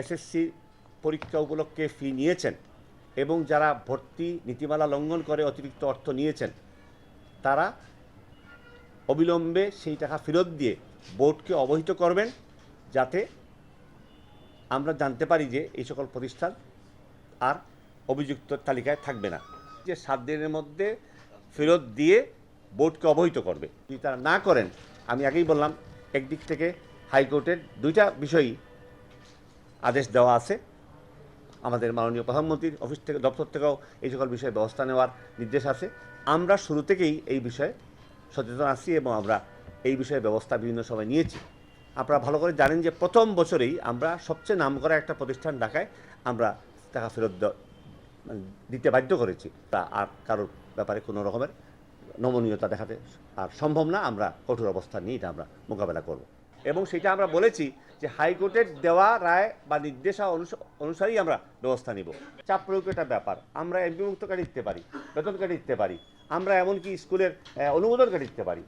SSC পরীক্ষা উপলক্ষে ফি নিয়েছেন এবং যারা ভর্তি নীতিমালা লঙ্ঘন করে অতিরিক্ত অর্থ নিয়েছেন, তারা অবিলম্বে সেই টাকা ফেরত দিয়ে বোর্ডকে অবহিত করবেন যাতে আমরা জানতে পারি যে এই সকল প্রতিষ্ঠান আর অভিযুক্ত তালিকায় থাকবে না। যে সাত দিনের মধ্যে ফেরত দিয়ে বোর্ডকে অবহিত করবে। যদি তারা না করেন, আমি আগেই বললাম, একদিক থেকে হাইকোর্টের দুইটা বিষয়ই আদেশ দেওয়া আছে। আমাদের মাননীয় প্রধানমন্ত্রীর অফিস থেকে, দপ্তর থেকেও এই সকল বিষয়ে ব্যবস্থা নেওয়ার নির্দেশ আছে। আমরা শুরু থেকেই এই বিষয়ে সচেতন আছি এবং আমরা এই বিষয়ে ব্যবস্থা বিভিন্ন সময় নিয়েছি। আপনারা ভালো করে জানেন যে প্রথম বছরেই আমরা সবচেয়ে নামকরা একটা প্রতিষ্ঠান ঢাকায় আমরা টাকা ফেরত মানে দিতে বাধ্য করেছি। তা আর কারোর ব্যাপারে কোনো রকমের নমনীয়তা দেখাতে আর সম্ভব না। আমরা কঠোর অবস্থা নিয়ে এটা আমরা মোকাবেলা করব। এবং সেটা আমরা বলেছি যে হাইকোর্টের দেওয়া রায় বা নির্দেশা অনুস- অনুসারেই আমরা ব্যবস্থা নিব। চাপ প্রয়োগ একটা ব্যাপার। আমরা এমপি মুক্ত কাটি দিতে পারি বেতন কাটি দিতে পারি, আমরা এমনকি স্কুলের অনুমোদন কাটি দিতে পারি।